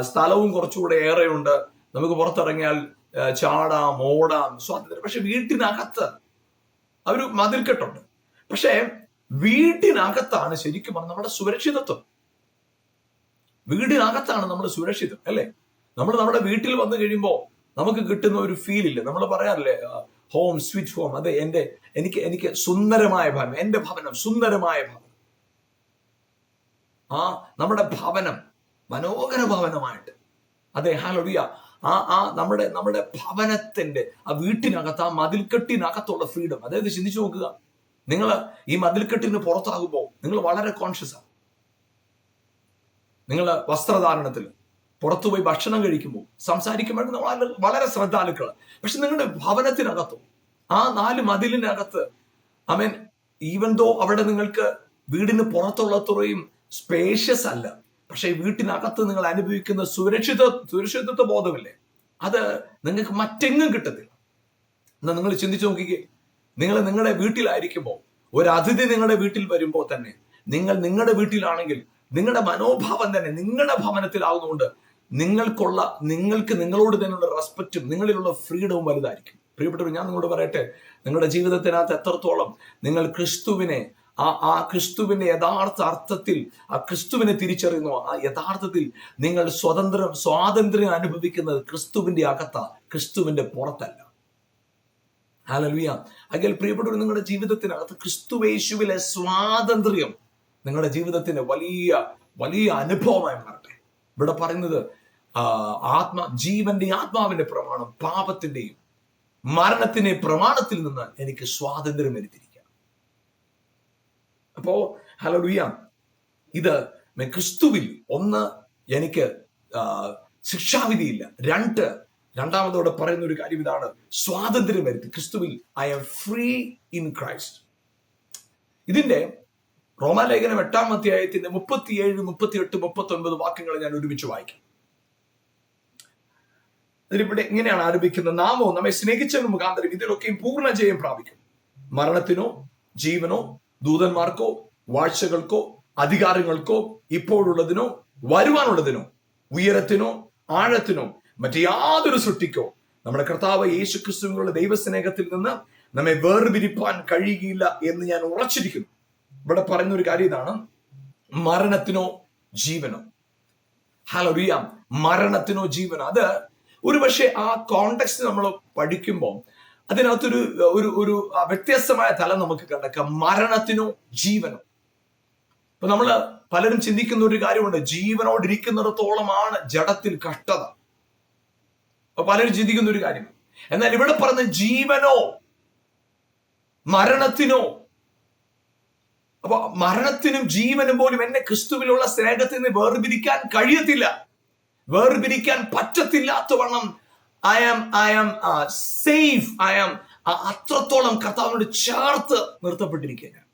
സ്ഥലവും കുറച്ചുകൂടെ ഏറെയുണ്ട്. നമുക്ക് പുറത്തിറങ്ങിയാൽ ചാടാം ഓടാം സ്വാതന്ത്ര്യം. പക്ഷെ വീട്ടിനകത്ത് അവർ മതിൽക്കെട്ടുണ്ട്. പക്ഷേ വീട്ടിനകത്താണ് ശരിക്കും പറഞ്ഞാൽ നമ്മുടെ സുരക്ഷിതത്വം. വീടിനകത്താണ് നമ്മൾ സുരക്ഷിതം അല്ലേ? നമ്മൾ നമ്മുടെ വീട്ടിൽ വന്നു കഴിയുമ്പോൾ നമുക്ക് കിട്ടുന്ന ഒരു ഫീൽ ഇല്ല? നമ്മൾ പറയാറില്ലേ ഹോം സ്വിച്ച് ഹോം അതെ എന്റെ എനിക്ക് എനിക്ക് സുന്ദരമായ ഭവനം എന്റെ ഭവനം സുന്ദരമായ ഭവനം. ആ നമ്മുടെ ഭവനം മനോഹര ഭവനമായിട്ട്. അതെ ഹാലൊടിയ ആ ആ നമ്മുടെ നമ്മുടെ ഭവനത്തിന്റെ ആ വീട്ടിനകത്ത് ആ മതിൽക്കെട്ടിനകത്തുള്ള ഫ്രീഡം അതായത് ചിന്തിച്ചു നോക്കുക. നിങ്ങൾ ഈ മതിൽക്കെട്ടിന് പുറത്താകുമ്പോൾ നിങ്ങൾ വളരെ കോൺഷ്യസ് ആണ്. നിങ്ങൾ വസ്ത്രധാരണത്തിൽ പുറത്തുപോയി ഭക്ഷണം കഴിക്കുമ്പോൾ സംസാരിക്കുമ്പോൾ വളരെ ശ്രദ്ധാലുക്കൾ പക്ഷെ നിങ്ങളുടെ ഭവനത്തിനകത്തോ ആ നാല് മതിലിനകത്ത് ഐ മീൻ ഈവൻ ദോ അവിടെ നിങ്ങൾക്ക് വീടിന് പുറത്തുള്ളത്രയും സ്പേഷ്യസ് അല്ല പക്ഷെ വീട്ടിനകത്ത് നിങ്ങൾ അനുഭവിക്കുന്ന സുരക്ഷിത സുരക്ഷിതത്വ ബോധമില്ലേ? അത് നിങ്ങൾക്ക് മറ്റെങ്ങും കിട്ടത്തില്ല. എന്നാ നിങ്ങൾ ചിന്തിച്ചു നോക്കിക്കേ. നിങ്ങൾ നിങ്ങളുടെ വീട്ടിലായിരിക്കുമ്പോൾ ഒരു അതിഥി നിങ്ങളുടെ വീട്ടിൽ വരുമ്പോൾ തന്നെ നിങ്ങൾ നിങ്ങളുടെ വീട്ടിലാണെങ്കിൽ നിങ്ങളുടെ മനോഭാവം തന്നെ നിങ്ങളുടെ ഭവനത്തിലാവുന്നതുകൊണ്ട് നിങ്ങൾക്കുള്ള നിങ്ങൾക്ക് നിങ്ങളോട് തന്നെയുള്ള റെസ്പെക്റ്റും നിങ്ങളിലുള്ള ഫ്രീഡവും വലുതായിരിക്കും. പ്രിയപ്പെട്ടവർ ഞാൻ നിങ്ങളോട് പറയട്ടെ. നിങ്ങളുടെ ജീവിതത്തിനകത്ത് എത്രത്തോളം നിങ്ങൾ ക്രിസ്തുവിനെ ആ ആ ക്രിസ്തുവിന്റെ യഥാർത്ഥ അർത്ഥത്തിൽ ആ ക്രിസ്തുവിനെ തിരിച്ചറിയുന്നു ആ യഥാർത്ഥത്തിൽ നിങ്ങൾ സ്വതന്ത്രം സ്വാതന്ത്ര്യം അനുഭവിക്കുന്നത് ക്രിസ്തുവിന്റെ അകത്ത ക്രിസ്തുവിന്റെ പുറത്തല്ല. ഹാലലുയ അകൽ പ്രിയപ്പെട്ടവർ നിങ്ങളുടെ ജീവിതത്തിനകത്ത് ക്രിസ്തുവേശുവിലെ സ്വാതന്ത്ര്യം നിങ്ങളുടെ ജീവിതത്തിന് വലിയ വലിയ അനുഭവമായി മാറട്ടെ. ഇവിടെ പറയുന്നത് ആത്മ ജീവന്റെ ആത്മാവിന്റെ പ്രമാണം പാപത്തിന്റെയും മരണത്തിന്റെ പ്രമാണത്തിൽ നിന്ന് എനിക്ക് സ്വാതന്ത്ര്യം വരുത്തിയിരിക്കാം അപ്പോ ഹലോലുയ ഇത് ക്രിസ്തുവിൽ ഒന്ന് എനിക്ക് ശിക്ഷാവിധിയില്ല. രണ്ട് രണ്ടാമതോടെ പറയുന്ന ഒരു കാര്യം ഇതാണ്. സ്വാതന്ത്ര്യം വരുത്തി. ക്രിസ്തുവിൽ I am free in Christ ഇതിന്റെ റോമാലേഖനം എട്ടാം അധ്യായത്തിന്റെ മുപ്പത്തിയേഴ് മുപ്പത്തിയെട്ട് മുപ്പത്തി ഒൻപത് വാക്യങ്ങൾ ഞാൻ ഒരുമിച്ച് വായിക്കാം. അതിലിവിടെ ഇങ്ങനെയാണ് ആരംഭിക്കുന്നത് നാമോ നമ്മെ സ്നേഹിച്ചവന് മുഖാന്തരം ഇതിലൊക്കെയും പൂർണ ജയം പ്രാപിക്കും. മരണത്തിനോ ജീവനോ ദൂതന്മാർക്കോ വാഴ്ചകൾക്കോ അധികാരങ്ങൾക്കോ ഇപ്പോഴുള്ളതിനോ വരുവാനുള്ളതിനോ ഉയരത്തിനോ ആഴത്തിനോ മറ്റു യാതൊരു സൃഷ്ടിക്കോ നമ്മുടെ കർത്താവ് യേശു ക്രിസ്തുവിനുള്ള ദൈവസ്നേഹത്തിൽ നിന്ന് നമ്മെ വേർപിരിപ്പാൻ കഴിയുകയില്ല എന്ന് ഞാൻ ഉറച്ചിരിക്കുന്നു. ഇവിടെ പറയുന്ന ഒരു കാര്യം ഇതാണ്. മരണത്തിനോ ജീവനോ. ഹലോ റിയാം മരണത്തിനോ ജീവനോ. അത് ഒരുപക്ഷെ ആ കോണ്ടെക്സ്റ്റ് നമ്മൾ പഠിക്കുമ്പോൾ അതിനകത്തൊരു ഒരു ഒരു വ്യത്യസ്തമായ തലം നമുക്ക് കണ്ടേക്കാം. മരണത്തിനോ ജീവനോ. ഇപ്പൊ നമ്മൾ പലരും ചിന്തിക്കുന്ന ഒരു കാര്യമുണ്ട്. ജീവനോടിരിക്കുന്നിടത്തോളമാണ് ജഡത്തിൽ കഷ്ടത. അപ്പൊ പലരും ചിന്തിക്കുന്ന ഒരു കാര്യം. എന്നാൽ ഇവിടെ പറഞ്ഞ ജീവനോ മരണത്തിനോ അപ്പൊ മരണത്തിനും ജീവനും പോലും എന്നെ ക്രിസ്തുവിലുള്ള സ്നേഹത്തിൽ നിന്ന് വേർപിരിക്കാൻ കഴിയത്തില്ല. വേർപിരിക്കാൻ പറ്റത്തില്ലാത്തവണ്ണം I am I am safe I am അത്രത്തോളം കർത്താവിനോട് ചേർത്ത് നിർത്തപ്പെട്ടിരിക്കുകയാണ്.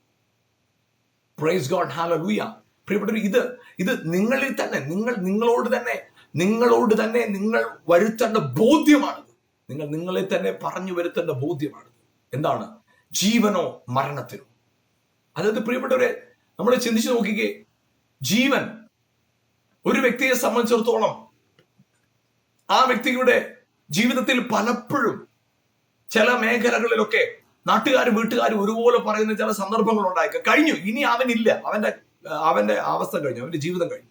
പ്രൈസ് ഗോഡ് ഹാലൂയ പ്രിയപ്പെട്ടവർ ഇത് ഇത് നിങ്ങളിൽ തന്നെ നിങ്ങൾ നിങ്ങളോട് തന്നെ നിങ്ങളോട് തന്നെ നിങ്ങൾ വരുത്തേണ്ട ബോധ്യമാണിത്. നിങ്ങൾ നിങ്ങളെ തന്നെ പറഞ്ഞു വരുത്തേണ്ട ബോധ്യമാണിത്. എന്താണ്? ജീവനോ മരണത്തിനോ. അതായത് പ്രിയപ്പെട്ടവരെ നമ്മൾ ചിന്തിച്ചു നോക്കിക്കേ ജീവൻ ഒരു വ്യക്തിയെ സംബന്ധിച്ചിടത്തോളം ആ വ്യക്തിയുടെ ജീവിതത്തിൽ പലപ്പോഴും ചില മേഖലകളിലൊക്കെ നാട്ടുകാരും വീട്ടുകാരും ഒരുപോലെ പറയുന്ന ചില സന്ദർഭങ്ങൾ ഉണ്ടായേക്കാം കഴിഞ്ഞു. ഇനി അവനില്ല. അവന്റെ അവന്റെ അവസ്ഥ കഴിഞ്ഞു. അവന്റെ ജീവിതം കഴിഞ്ഞു.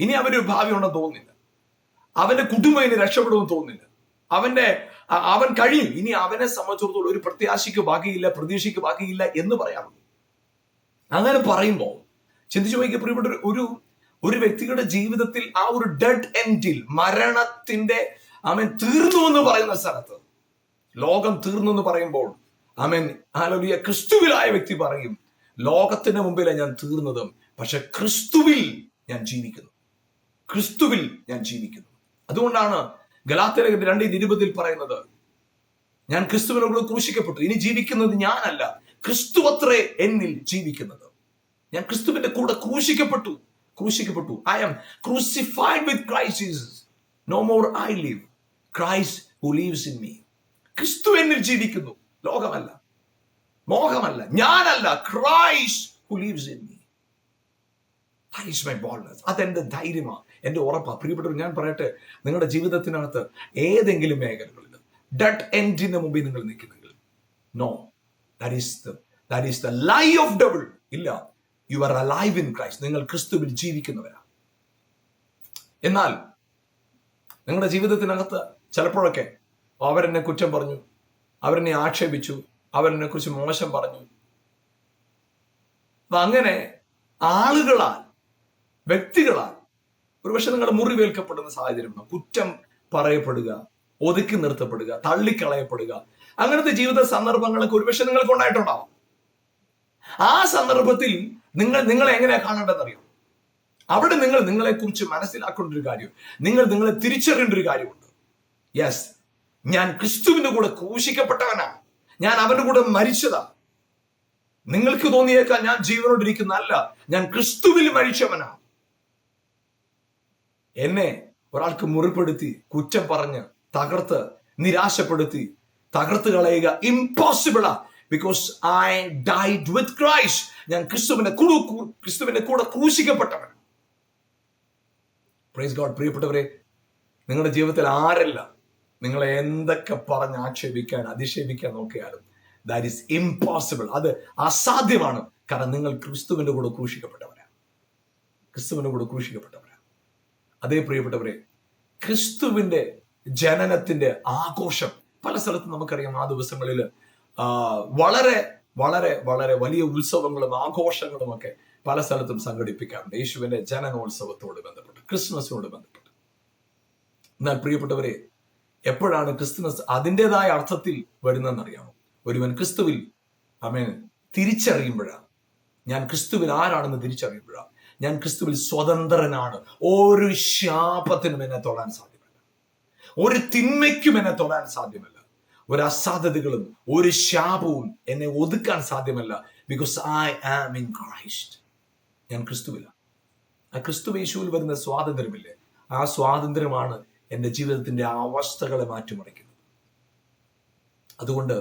ഇനി അവനൊരു ഭാവി ഉണ്ടെന്ന് തോന്നുന്നില്ല. അവന്റെ കുടുംബം ഇനി രക്ഷപ്പെടുമെന്ന് തോന്നുന്നില്ല. അവന്റെ അവൻ കഴിയും. ഇനി അവനെ സംബന്ധിച്ചിടത്തോളം ഒരു പ്രത്യാശയ്ക്ക് ബാക്കിയില്ല പ്രതീക്ഷയ്ക്ക് ബാക്കിയില്ല എന്ന് പറയാറുണ്ട്. അങ്ങനെ പറയുമ്പോൾ ചിന്തിച്ചു നോക്കിയ പ്രിയപ്പെട്ട ഒരു- ഒരു ഒരു വ്യക്തിയുടെ ജീവിതത്തിൽ ആ ഒരു ഡെഡ് എൻഡിൽ മരണത്തിന്റെ അവൻ തീർന്നു എന്ന് പറയുന്ന സ്ഥലത്ത്. ലോകം തീർന്നു എന്ന് പറയുമ്പോൾ അവൻ ആലോലിയ ക്രിസ്തുവിലായ വ്യക്തി പറയും ലോകത്തിന്റെ മുമ്പിലെ ഞാൻ തീർന്നതും പക്ഷെ ക്രിസ്തുവിൽ ഞാൻ ജീവിക്കുന്നു. ക്രിസ്തുവിൽ ഞാൻ ജീവിക്കുന്നു. അതുകൊണ്ടാണ് ഗലാത്തലേഖന്റെ രണ്ട് ഇരുപതിൽ പറയുന്നത് ഞാൻ ക്രിസ്തുവിനോട് ക്രൂശിക്കപ്പെട്ടു ഇനി ജീവിക്കുന്നത് ഞാനല്ല ക്രിസ്തു അത്രേ എന്നിൽ ജീവിക്കുന്നത്. ഞാൻ ക്രിസ്തുവിന്റെ കൂടെ ക്രൂശിക്കപ്പെട്ടു ക്രൂശിക്കപ്പെട്ടു. I am crucified with Christ no more I live Christ who lives in me ക്രിസ്തു എന്നിൽ ജീവിക്കുന്നു. ലോകമല്ല. മോഹമല്ല. ഞാനല്ല. Christ who in me that my boldness അതെന്റെ ധൈര്യമാണ് എന്റെ ഉറപ്പാ. പ്രിയപ്പെട്ടവർ ഞാൻ പറയട്ടെ. നിങ്ങളുടെ ജീവിതത്തിനകത്ത് ഏതെങ്കിലും മേഖലകളിൽ ഡെഡ് എൻഡിന് മുമ്പിൽ നിങ്ങൾ നിൽക്കുന്നെങ്കിൽ. No that is the lie of devil ഇല്ല. You are alive in Christ നിങ്ങൾ ക്രിസ്തുവിൽ ജീവിക്കുന്നവരാണ് എന്നാൽ നിങ്ങളുടെ ജീവിതത്തിനകത്ത് ചിലപ്പോഴൊക്കെ അവരെന്നെ കുറ്റം പറഞ്ഞു അവരെന്നെ ആക്ഷേപിച്ചു അവരെന്നെ കുറിച്ച് മോശം പറഞ്ഞു. അപ്പൊ അങ്ങനെ ആളുകളാൽ വ്യക്തികളാൽ ഒരുപക്ഷെ നിങ്ങളുടെ മുറിവേൽക്കപ്പെടുന്ന സാഹചര്യം. കുറ്റം പറയപ്പെടുക ഒതുക്കി നിർത്തപ്പെടുക തള്ളിക്കളയപ്പെടുക അങ്ങനത്തെ ജീവിത സന്ദർഭങ്ങളൊക്കെ ഒരുപക്ഷെ നിങ്ങൾക്ക് ഉണ്ടായിട്ടുണ്ടാവും. ആ സന്ദർഭത്തിൽ നിങ്ങൾ നിങ്ങളെ എങ്ങനെയാ കാണേണ്ടതെന്നറിയോ? അവിടെ നിങ്ങൾ നിങ്ങളെ കുറിച്ച് മനസ്സിലാക്കേണ്ട ഒരു കാര്യം നിങ്ങൾ നിങ്ങളെ തിരിച്ചറിയേണ്ട ഒരു കാര്യമുണ്ട് യെസ് ഞാൻ ക്രിസ്തുവിന്റെ കൂടെ ക്രൂശിക്കപ്പെട്ടവനാ ഞാൻ അവന്റെ കൂടെ മരിച്ചതാ. നിങ്ങൾക്ക് തോന്നിയേക്കാൻ ഞാൻ ജീവനോടിരിക്കുന്ന അല്ല ഞാൻ ക്രിസ്തുവിൽ മരിച്ചവനാ. എന്നെ ഒരാൾക്ക് മുറിപ്പെടുത്തി കുറ്റം പറഞ്ഞ് തകർത്ത് നിരാശപ്പെടുത്തി തകർത്ത് കളയുക ഇമ്പോസിബിളാ because I died with Christ ഞാൻ ക്രിസ്തുവിന്റെ കൂടെ ക്രിസ്തുവിന്റെ കൂടെ ക്രൂശിക്കപ്പെട്ടവൻ. പ്രൈസ് ഗോഡ് പ്രിയപ്പെട്ടവരെ നിങ്ങളുടെ ജീവിതത്തിൽ ആരല്ല നിങ്ങളെ എന്തൊക്കെ പറഞ്ഞ് ആക്ഷേപിക്കാൻ അധിക്ഷേപിക്കാൻ നോക്കിയാലും ദാറ്റ് ഈസ് ഇമ്പോസിബിൾ അത് അസാധ്യമാണ്. കാരണം നിങ്ങൾ ക്രിസ്തുവിന്റെ കൂടെ ക്രൂശിക്കപ്പെട്ടവരാണ് ക്രിസ്തുവിന്റെ കൂടെ ക്രൂശിക്കപ്പെട്ടവരാണ് അതേ പ്രിയപ്പെട്ടവരെ ക്രിസ്തുവിന്റെ ജനനത്തിന്റെ ആഘോഷം പല സ്ഥലത്തും നമുക്കറിയാം. ആ ദിവസങ്ങളിൽ വളരെ വളരെ വളരെ വലിയ ഉത്സവങ്ങളും ആഘോഷങ്ങളും ഒക്കെ പല സ്ഥലത്തും സംഘടിപ്പിക്കാറുണ്ട്. യേശുവിന്റെ ജനനോത്സവത്തോട് ബന്ധപ്പെട്ട് ക്രിസ്മസിനോട് ബന്ധപ്പെട്ട്. എന്നാൽ പ്രിയപ്പെട്ടവരെ എപ്പോഴാണ് ക്രിസ്തുമസ് അതിന്റെതായ അർത്ഥത്തിൽ വരുന്നതെന്നറിയാമോ? ഒരുവൻ ക്രിസ്തുവിൽ അമേൻ തിരിച്ചറിയുമ്പോഴാണ്. ഞാൻ ക്രിസ്തുവിൽ ആരാണെന്ന് തിരിച്ചറിയുമ്പോഴാണ്. ഞാൻ ക്രിസ്തുവിൽ സ്വതന്ത്രനാണ്. ഒരു ശാപത്തിനും എന്നെ തൊടാൻ സാധ്യമല്ല. ഒരു തിന്മയ്ക്കും എന്നെ തൊടാൻ സാധ്യമല്ല. ഒരു അസാധ്യതകളും ഒരു ശാപവും എന്നെ ഒതുക്കാൻ സാധ്യമല്ല. Because I am in Christ ഞാൻ ക്രിസ്തുവിലാണ്. ആ ക്രിസ്തു യേശുവിൽ വരുന്ന സ്വാതന്ത്ര്യമില്ലേ? ആ സ്വാതന്ത്ര്യമാണ് എന്റെ ജീവിതത്തിന്റെ അവസ്ഥകളെ മാറ്റിമറിക്കുന്നു. അതുകൊണ്ട്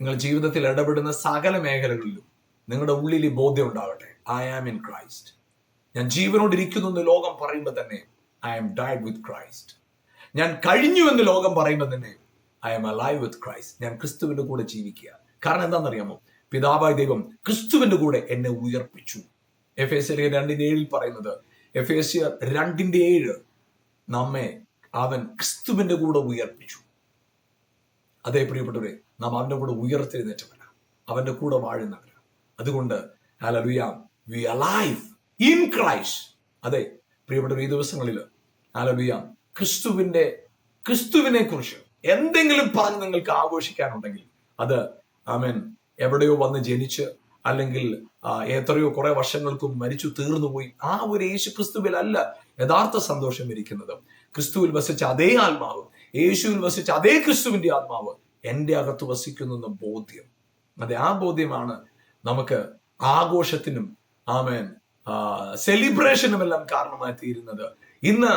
നിങ്ങൾ ജീവിതത്തിൽ ഇടപെടുന്ന സകല മേഖലകളിലും നിങ്ങളുടെ ഉള്ളിൽ ഈ ബോധ്യം ഉണ്ടാവട്ടെ. ഐ ആം ഇൻ ക്രൈസ്റ്റ് ഞാൻ ജീവനോടിരിക്കുന്നു എന്ന് ലോകം പറയുമ്പോൾ തന്നെ I am died with Christ ഞാൻ കഴിഞ്ഞു എന്ന് ലോകം പറയുമ്പോൾ തന്നെ I am alive with Christ ഞാൻ ക്രിസ്തുവിന്റെ കൂടെ ജീവിക്കുക. കാരണം എന്താണെന്നറിയാമോ? പിതാവായ ദൈവം ക്രിസ്തുവിന്റെ കൂടെ എന്നെ ഉയർപ്പിച്ചു. എഫ് എസ് രണ്ടിന്റെ ഏഴിൽ പറയുന്നത് എഫ് എസ് രണ്ടിന്റെ ഏഴ് നമ്മെ അവൻ ക്രിസ്തുവിന്റെ കൂടെ ഉയർപ്പിച്ചു. അതേ പ്രിയപ്പെട്ടവരെ നാം അവന്റെ കൂടെ ഉയർത്തെഴുന്നേറ്റവരാണ് അവന്റെ കൂടെ വാഴുന്നവരാണ് അതുകൊണ്ട് അതെ പ്രിയപ്പെട്ടവർ ഈ ദിവസങ്ങളിൽ ഹല്ലേലൂയ ക്രിസ്തുവിന്റെ ക്രിസ്തുവിനെ കുറിച്ച് എന്തെങ്കിലും പറഞ്ഞ് നിങ്ങൾക്ക് ആഘോഷിക്കാനുണ്ടെങ്കിൽ അത് ആമേൻ എവിടെയോ വന്ന് ജനിച്ച് അല്ലെങ്കിൽ എത്രയോ കുറെ വർഷങ്ങൾക്കും മരിച്ചു തീർന്നുപോയി ആ ഒരു യേശു ക്രിസ്തുവിൽ അല്ല യഥാർത്ഥ സന്തോഷം ഇരിക്കുന്നത്. ക്രിസ്തുവിൽ വസിച്ച അതേ ആത്മാവ് യേശുവിൽ വസിച്ച അതേ ക്രിസ്തുവിന്റെ ആത്മാവ് എന്റെ അകത്ത് വസിക്കുന്നു എന്ന ബോധ്യം. അതെ ആ ബോധ്യമാണ് നമുക്ക് ആഘോഷത്തിനും ആമേൻ സെലിബ്രേഷനും എല്ലാം കാരണമായി തീരുന്നത്. ഇന്ന്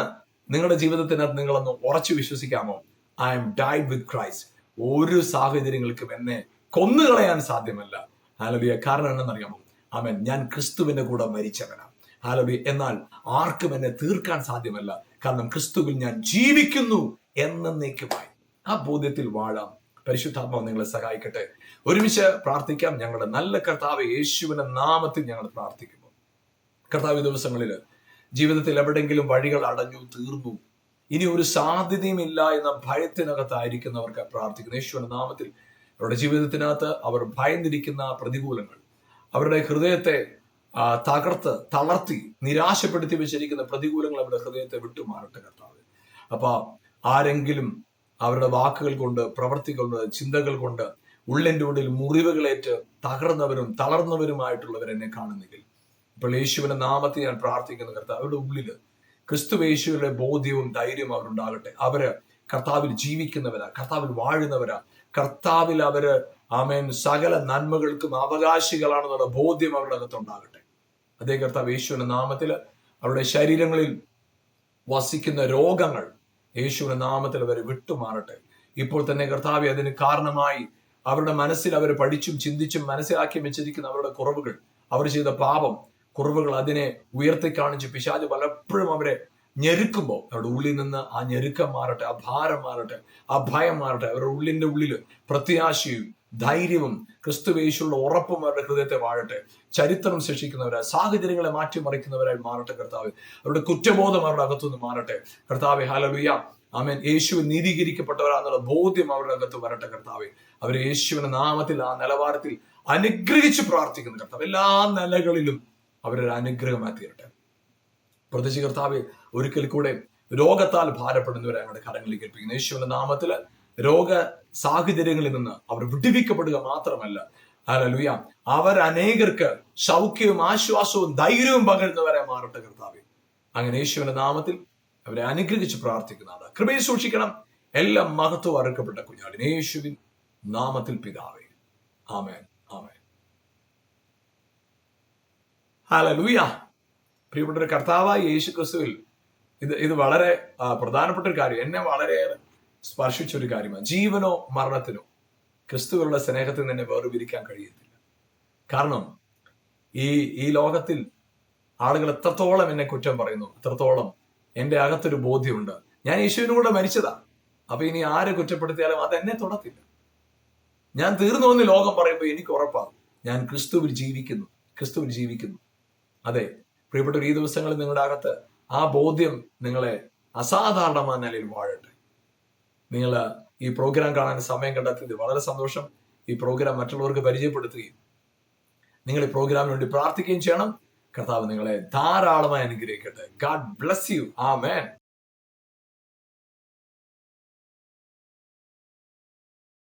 നിങ്ങളുടെ ജീവിതത്തിനകത്ത് നിങ്ങളൊന്ന് ഉറച്ചു വിശ്വസിക്കാമോ? I M died with Christ ഒരു സാഹചര്യങ്ങൾക്കും എന്നെ കൊന്നുകളയാൻ സാധ്യമല്ല. ഹാലബിയ കാരണം എന്തെന്നറിയാമോ അവൻ ഞാൻ ക്രിസ്തുവിന്റെ കൂടെ മരിച്ചവനാണ് ഹാലബി എന്നാൽ ആർക്കും എന്നെ തീർക്കാൻ സാധ്യമല്ല. കാരണം ക്രിസ്തുവിൽ ഞാൻ ജീവിക്കുന്നു എന്നേക്കുമായി ആ ബോധ്യത്തിൽ വാഴാം. പരിശുദ്ധാത്മാവ് നിങ്ങളെ സഹായിക്കട്ടെ. ഒരുമിച്ച് പ്രാർത്ഥിക്കാം. ഞങ്ങളുടെ നല്ല കർത്താവ് യേശുവിന്റെ നാമത്തിൽ ഞങ്ങൾ പ്രാർത്ഥിക്കുന്നു. കർത്താവ് ദിവസങ്ങളിൽ ജീവിതത്തിൽ എവിടെയെങ്കിലും വഴികൾ അടഞ്ഞു തീർന്നു. ഇനി ഒരു സാധ്യതയും ഇല്ല എന്ന ഭയത്തിനകത്തായിരിക്കുന്നവർക്ക് പ്രാർത്ഥിക്കുന്നു. യേശുവിന്റെ നാമത്തിൽ അവരുടെ ജീവിതത്തിനകത്ത് അവർ ഭയന്നിരിക്കുന്ന പ്രതികൂലങ്ങൾ അവരുടെ ഹൃദയത്തെ തകർത്ത് തളർത്തി നിരാശപ്പെടുത്തി വെച്ചിരിക്കുന്ന പ്രതികൂലങ്ങൾ അവരുടെ ഹൃദയത്തെ വിട്ടുമാറട്ടെ കർത്താവ്. അപ്പൊ ആരെങ്കിലും അവരുടെ വാക്കുകൾ കൊണ്ട് പ്രവർത്തികൾ കൊണ്ട് ചിന്തകൾ കൊണ്ട് ഉള്ളിന്റെ ഉള്ളിൽ മുറിവുകളേറ്റ് തകർന്നവരും തളർന്നവരുമായിട്ടുള്ളവർ എന്നെ കാണുന്നെങ്കിൽ ഇപ്പോൾ യേശുവിന്റെ നാമത്തെ ഞാൻ പ്രാർത്ഥിക്കുന്ന കർത്താവ് അവരുടെ ഉള്ളിൽ ക്രിസ്തു യേശുവിന്റെ ബോധ്യവും ധൈര്യവും അവരുണ്ടാകട്ടെ. അവർ കർത്താവിൽ ജീവിക്കുന്നവരാ കർത്താവിൽ വാഴുന്നവരാ. കർത്താവിൽ അവർ ആമേൻ സകല നന്മകൾക്കും അവകാശികളാണെന്നുള്ള ബോധ്യം അവരുടെ അകത്തുണ്ടാകട്ടെ. അതേ കർത്താവ് യേശുവിന്റെ നാമത്തിൽ അവരുടെ ശരീരങ്ങളിൽ വസിക്കുന്ന രോഗങ്ങൾ യേശുവിന്റെ നാമത്തിൽ അവർ വിട്ടുമാറട്ടെ. ഇപ്പോൾ തന്നെ കർത്താവ് അതിന് കാരണമായി അവരുടെ മനസ്സിൽ അവർ പഠിച്ചും ചിന്തിച്ചും മനസ്സിലാക്കി വെച്ചിരിക്കുന്ന അവരുടെ കുറവുകൾ അവർ ചെയ്ത പാപം കുറവുകൾ അതിനെ ഉയർത്തി കാണിച്ച് പിശാജ് പലപ്പോഴും അവരെ ഞെരുക്കുമ്പോൾ അവരുടെ ഉള്ളിൽ നിന്ന് ആ ഞെരുക്കം മാറട്ടെ ആ ഭാരം മാറട്ടെ ആ ഭയം മാറട്ടെ അവരുടെ ഉള്ളിന്റെ ഉള്ളിൽ പ്രത്യാശയും ധൈര്യവും ക്രിസ്തുവേശുള്ള ഉറപ്പും അവരുടെ ഹൃദയത്തെ വാഴട്ടെ. ചരിത്രം സൃഷ്ടിക്കുന്നവരായി സാഹചര്യങ്ങളെ മാറ്റിമറിക്കുന്നവരായി മാറട്ടെ കർത്താവ്. അവരുടെ കുറ്റബോധം അവരുടെ അകത്തുനിന്ന് മാറട്ടെ. കർത്താവ് ഹാലലുയ ആമേൻ. യേശു നീതീകരിക്കപ്പെട്ടവരാന്നുള്ള ബോധ്യം അവരുടെ അകത്ത് വരട്ടെ കർത്താവ്. അവർ യേശുവിന്റെ നാമത്തിൽ ആ നിലവാരത്തിൽ അനുഗ്രഹിച്ച് പ്രാർത്ഥിക്കുന്നു കർത്താവ്. എല്ലാ നിലകളിലും അവരൊരു അനുഗ്രഹമായി തീരട്ടെ പ്രത്യേകിച്ച് കർത്താവ് ഒരിക്കൽ കൂടെ രോഗത്താൽ ഭാരപ്പെടുന്നവരെ ഞങ്ങളുടെ കരങ്ങളിൽ കേൾപ്പിക്കുന്നു യേശുവിന്റെ നാമത്തിൽ രോഗ സാഹചര്യങ്ങളിൽ നിന്ന് അവർ വിടുവിക്കപ്പെടുക മാത്രമല്ല. അലലുയ അവർ അനേകർക്ക് സൗഖ്യവും ആശ്വാസവും ധൈര്യവും പകരുന്നവരെ മാറട്ടെ കർത്താവ്. അങ്ങനെ യേശുവിന്റെ നാമത്തിൽ അവരെ അനുഗ്രഹിച്ച് പ്രാർത്ഥിക്കുന്നതാണ് കൃപയെ സൂക്ഷിക്കണം. എല്ലാം മഹത്വം അറുക്കപ്പെട്ട കുഞ്ഞാടിന്. യേശുവിൻ നാമത്തിൽ പിതാവേ. ആമേൻ. ആമേൻ. ഹല്ലേലൂയ പ്രിയപ്പെട്ട ഒരു കർത്താവായ യേശു ക്രിസ്തുവിൽ ഇത് ഇത് വളരെ പ്രധാനപ്പെട്ട ഒരു കാര്യം. എന്നെ വളരെയേറെ സ്പർശിച്ച ഒരു കാര്യമാണ്. ജീവനോ മരണത്തിനോ ക്രിസ്തുവിലുള്ള സ്നേഹത്തിൽ നിന്നെ വേർപിരിക്കാൻ കഴിയത്തില്ല. കാരണം ഈ ഈ ലോകത്തിൽ ആളുകൾ എത്രത്തോളം എന്നെ കുറ്റം പറയുന്നു എത്രത്തോളം എന്റെ അകത്തൊരു ബോധ്യമുണ്ട്. ഞാൻ യേശുവിനൂടെ മരിച്ചതാ. അപ്പൊ ഇനി ആരെ കുറ്റപ്പെടുത്തിയാലും അത് എന്നെ തുടത്തില്ല. ഞാൻ തീർന്നു എന്ന് ലോകം പറയുമ്പോൾ എനിക്ക് ഉറപ്പാകും. ഞാൻ ക്രിസ്തുവിൽ ജീവിക്കുന്നു ക്രിസ്തുവിൽ ജീവിക്കുന്നു. അതെ പ്രിയപ്പെട്ട ഈ ദിവസങ്ങളിൽ നിങ്ങളുടെ അകത്ത് ആ ബോധ്യം നിങ്ങളെ അസാധാരണമായ നിലയിൽ വാഴട്ടെ. നിങ്ങൾ ഈ പ്രോഗ്രാം കാണാൻ സമയം കണ്ടെത്തിയത് വളരെ സന്തോഷം. ഈ പ്രോഗ്രാം മറ്റുള്ളവർക്ക് പരിചയപ്പെടുത്തുകയും നിങ്ങൾ ഈ പ്രോഗ്രാമിന് വേണ്ടി പ്രാർത്ഥിക്കുകയും ചെയ്യണം. കർത്താവ് നിങ്ങളെ ധാരാളമായി അനുഗ്രഹിക്കട്ടെ. ഗാഡ് ബ്ലസ് യു ആ